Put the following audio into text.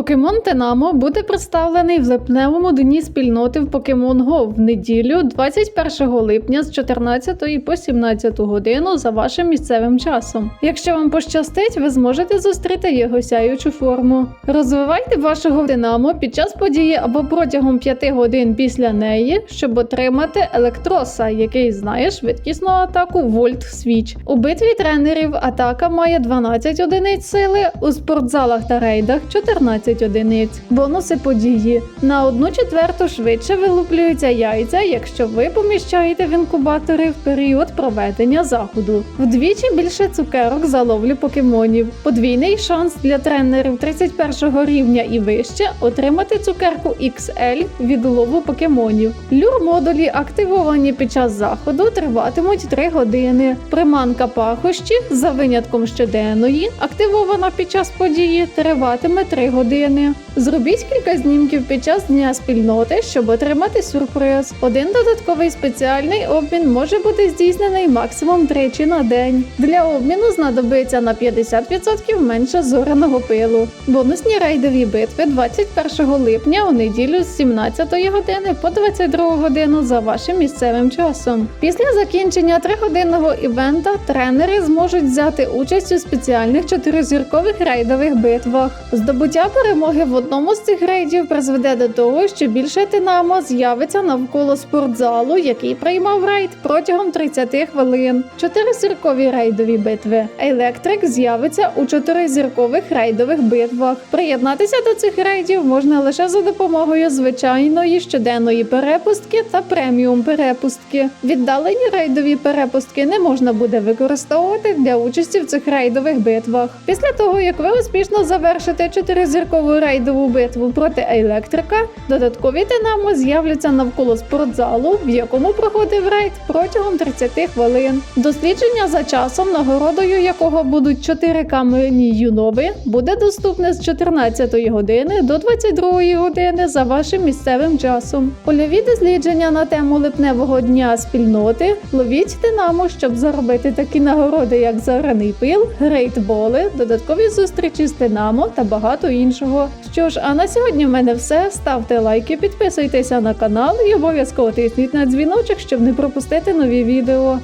Покемон Тенамо буде представлений в липневому дні спільноти в Pokemon Go в неділю 21 липня з 14 по 17 годину за вашим місцевим часом. Якщо вам пощастить, ви зможете зустріти його сяючу форму. Розвивайте вашого Тенамо під час події або протягом 5 годин після неї, щоб отримати електроса, який знає швидкісну атаку Вольт Свіч. У битві тренерів атака має 12 одиниць сили, у спортзалах та рейдах 14 одиниць. Бонуси події. На одну четверту швидше вилуплюються яйця, якщо ви поміщаєте в інкубатори в період проведення заходу. Вдвічі більше цукерок за ловлю покемонів. Подвійний шанс для тренерів 31 рівня і вище отримати цукерку XL від лову покемонів. Люр модулі активовані під час заходу триватимуть 3 години. Приманка пахощі за винятком щоденної, активована під час події, триватиме 3 години. ਜਾਂਦੇ ਆ। Зробіть кілька знімків під час дня спільноти, щоб отримати сюрприз. Один додатковий спеціальний обмін може бути здійснений максимум тричі на день. Для обміну знадобиться на 50% менше зореного пилу. Бонусні рейдові битви 21 липня у неділю з 17 години по 22 годину за вашим місцевим часом. Після закінчення тригодинного івента тренери зможуть взяти участь у спеціальних чотиризіркових рейдових битвах. Здобуття перемоги в одному з цих рейдів призведе до того, що більше Динамо з'явиться навколо спортзалу, який приймав рейд протягом 30 хвилин. Чотиризіркові рейдові битви. Електрик з'явиться у чотиризіркових рейдових битвах. Приєднатися до цих рейдів можна лише за допомогою звичайної щоденної перепустки та преміум перепустки. Віддалені рейдові перепустки не можна буде використовувати для участі в цих рейдових битвах. Після того, як ви успішно завершите чотиризіркову рейдову битву проти електрика, додаткові динамо з'являться навколо спортзалу, в якому проходив рейд протягом 30 хвилин. Дослідження за часом, нагородою якого будуть 4 камені юнови, буде доступне з 14 години до 22 години за вашим місцевим часом. Польові дослідження на тему липневого дня спільноти ловіть динамо, щоб заробити такі нагороди, як зораний пил, грейтболи, додаткові зустрічі з динамо та багато іншого. Що ж, а на сьогодні в мене все. Ставте лайки, підписуйтеся на канал і обов'язково тисніть на дзвіночок, щоб не пропустити нові відео.